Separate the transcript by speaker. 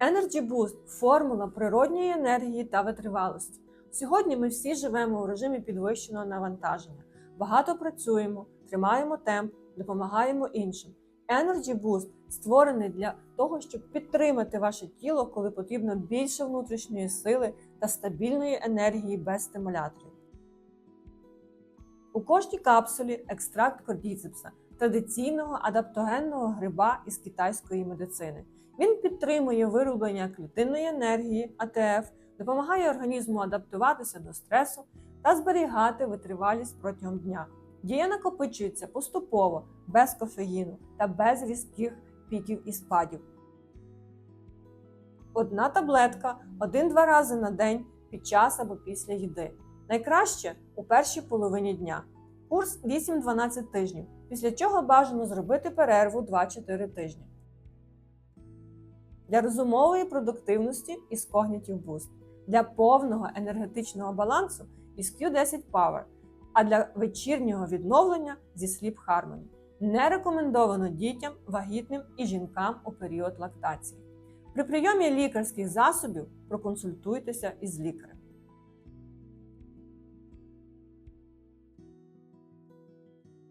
Speaker 1: Energy Boost формула природньої енергії та витривалості. Сьогодні ми всі живемо у режимі підвищеного навантаження. Багато працюємо, тримаємо темп, допомагаємо іншим. Energy Boost створений для того, щоб підтримати ваше тіло, коли потрібно більше внутрішньої сили та стабільної енергії без стимуляторів. У кожній капсулі екстракт кордіцепса, традиційного адаптогенного гриба із китайської медицини. Він підтримує вироблення клітинної енергії АТФ, допомагає організму адаптуватися до стресу та зберігати витривалість протягом дня. Дія накопичується поступово, без кофеїну та без різких піків і спадів. Одна таблетка один-два рази на день під час або після їди. Найкраще у першій половині дня. Курс 8-12 тижнів, після чого бажано зробити перерву 2-4 тижні. Для розумової продуктивності із Cognitive Boost, для повного енергетичного балансу із Q10 Power, а для вечірнього відновлення зі Sleep Harmony. Не рекомендовано дітям, вагітним і жінкам у період лактації. При прийомі лікарських засобів проконсультуйтеся із лікарем.